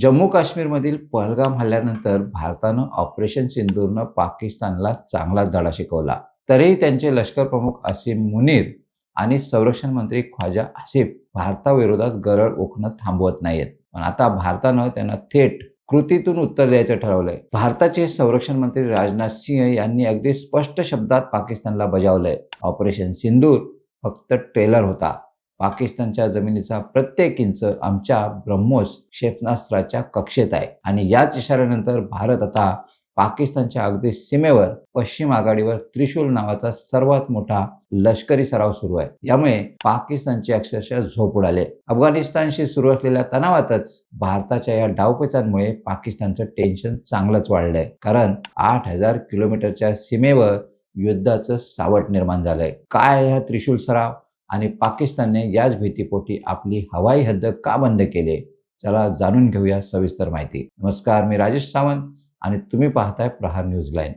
जम्मू काश्मीरमधील पहलगाम हल्ल्यानंतर भारतानं ऑपरेशन सिंदूरनं पाकिस्तानला चांगलाच धडा शिकवला. तरीही त्यांचे लष्कर प्रमुख असीम मुनीर आणि संरक्षण मंत्री ख्वाजा आसिफ भारताविरोधात गरळ ओखणं थांबवत नाहीयेत. पण आता भारतानं त्यांना थेट कृतीतून उत्तर द्यायचं ठरवलंय. भारताचे संरक्षण मंत्री राजनाथ सिंह यांनी अगदी स्पष्ट शब्दात पाकिस्तानला बजावलंय. ऑपरेशन सिंदूर फक्त ट्रेलर होता. पाकिस्तानच्या जमिनीचा प्रत्येक इंच आमच्या ब्रह्मोस क्षेपणास्त्राच्या कक्षेत आहे. आणि याच इशाऱ्यानंतर भारत आता पाकिस्तानच्या अगदी सीमेवर पश्चिम आघाडीवर त्रिशूल नावाचा सर्वात मोठा लष्करी सराव सुरू आहे. यामुळे पाकिस्तानची अक्षरशः झोप उडाले अफगाणिस्तानशी सुरू असलेल्या तणावातच भारताच्या या डावपेचांमुळे पाकिस्तानचं टेन्शन चांगलंच वाढलंय. कारण आठ हजार किलोमीटरच्या सीमेवर युद्धाचं सावट निर्माण झालंय. काय हा त्रिशूल सराव? आणि पाकिस्तानने याच भीतीपोटी आपली हवाई हद्द का बंद केली? चला जाणून घेऊया सविस्तर माहिती. नमस्कार मी राजेश सावंत आणि तुम्ही पाहताय प्रहार न्यूज लाईन.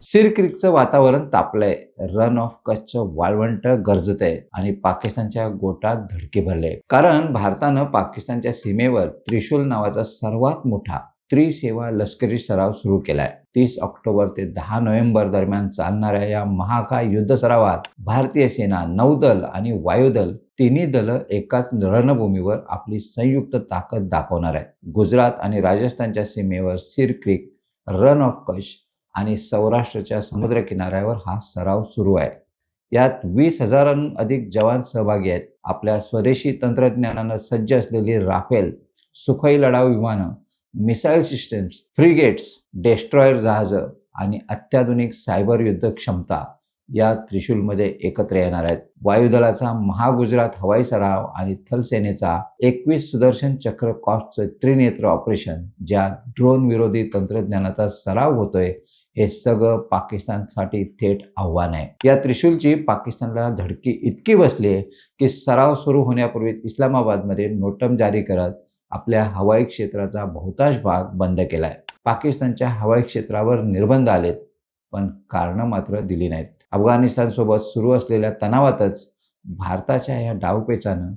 सिरक्रिकचं वातावरण तापलंय. रन ऑफ कच्छचं वाळवंट गरजतंय आणि पाकिस्तानच्या गोटात धडके भरले. कारण भारतानं पाकिस्तानच्या सीमेवर त्रिशूल नावाचा सर्वात मोठा त्रिसेवा लष्करी सराव सुरू केलाय. तीस ऑक्टोबर ते दहा नोव्हेंबर दरम्यान चालणाऱ्या या महाकाय युद्ध सरावात भारतीय सेना नौदल आणि वायुदल तिन्ही दलं एकाच रणभूमीवर आपली संयुक्त ताकद दाखवणार आहेत. गुजरात आणि राजस्थानच्या सीमेवर सिर क्रिक रन ऑफ कश आणि सौराष्ट्राच्या समुद्र किनाऱ्यावर हा सराव सुरू आहे. यात वीस हजारांहून अधिक जवान सहभागी आहेत. आपल्या स्वदेशी तंत्रज्ञानानं सज्ज असलेली राफेल सुखई लढाऊ विमानं मिसाईल सिस्टम्स फ्रिगेट्स डेस्ट्रॉयर जहाजं आणि अत्याधुनिक सायबर युद्ध क्षमता या त्रिशूलमध्ये एकत्र येणार आहेत. वायुदलाचा महागुजरात हवाई सराव आणि थलसेनेचा एकवीस सुदर्शन चक्र कॉस्टचं त्रिनेत्र ऑपरेशन ज्या ड्रोन विरोधी तंत्रज्ञानाचा सराव होतोय हे सगळं पाकिस्तानसाठी थेट आव्हान आहे. या त्रिशूलची पाकिस्तानला धडकी इतकी बसली आहे की सराव सुरू होण्यापूर्वी इस्लामाबादमध्ये नोटम जारी करत आपल्या हवाई क्षेत्राचा बहुतांश भाग बंद केला आहे पाकिस्तानच्या हवाई क्षेत्रावर निर्बंध आलेत पण कारणं मात्र दिली नाहीत. अफगाणिस्तानसोबत सुरू असलेल्या तणावातच भारताच्या या डावपेचानं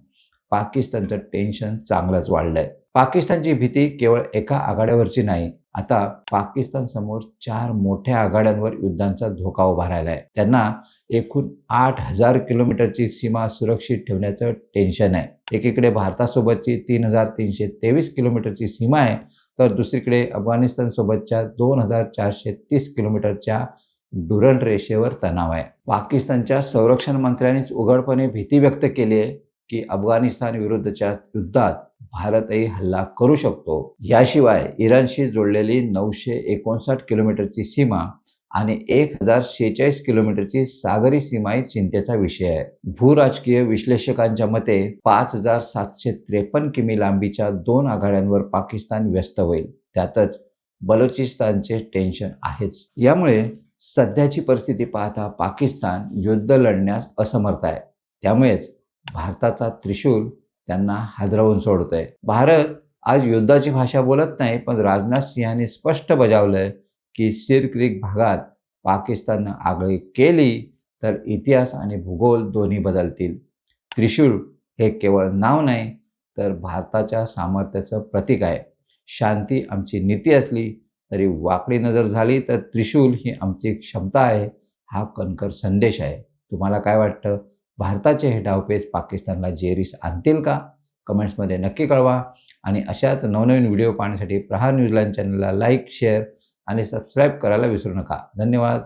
पाकिस्तानचं टेन्शन चांगलंच वाढलंय. पाकिस्तानची भीती केवळ एका आघाड्यावरची नाही आता पाकिस्तान समोर चार मोठ्या आघाड्यांवर युद्धांचा धोका उभा राहिला आहे त्यांना एकूण आठ हजार किलोमीटरची सीमा सुरक्षित ठेवण्याचं टेन्शन आहे. एकीकडे भारतासोबतची तीन हजार तीनशे तेवीस किलोमीटरची सीमा आहे तर दुसरीकडे अफगाणिस्तानसोबतच्या दोन हजार चारशे तीस किलोमीटरच्या डुरल रेषेवर तणाव आहे. पाकिस्तानच्या संरक्षण मंत्र्यांनीच उघडपणे भीती व्यक्त केली आहे की अफगाणिस्तान विरुद्धच्या युद्धात भारतही हल्ला करू शकतो. याशिवाय इराणशी जोडलेली नऊशे एकोणसाठ किलोमीटरची सीमा आणि एक हजार शेहेचाळीस किलोमीटरची सागरी सीमाही चिंतेचा विषय आहे. भूराजकीय विश्लेषकांच्या मते पाच हजार सातशे त्रेपन्न किमी लांबीच्या दोन आघाड्यांवर पाकिस्तान व्यस्त होईल. त्यातच बलोचिस्तानचे टेन्शन आहेच. यामुळे सध्याची परिस्थिती पाहता पाकिस्तान युद्ध लढण्यास असमर्थ आहे. त्यामुळेच भारताचा त्रिशूल त्यांना हादरवून आहे भारत आज युद्धाची भाषा बोलत नाही पण राजनाथ सिंहांनी स्पष्ट बजावलंय की सिर क्रिक भागात पाकिस्ताननं आगळी केली तर इतिहास आणि भूगोल दोन्ही बदलतील. त्रिशूल हे केवळ नाव नाही तर भारताच्या सामर्थ्याचं प्रतीक आहे. शांती आमची नीती असली तरी वाकडी नजर झाली तर त्रिशूल ही आमची क्षमता आहे हा कणकर संदेश आहे. तुम्हाला काय वाटतं? भारताचे हे डावपेच पाकिस्तानला जेरीस आणतील का? कमेंट्समध्ये नक्की कळवा. आणि अशाच नवनवीन व्हिडिओ पाहण्यासाठी प्रहार न्यूजलँड चॅनलला लाईक शेअर आणि सबस्क्राईब करायला विसरू नका. धन्यवाद.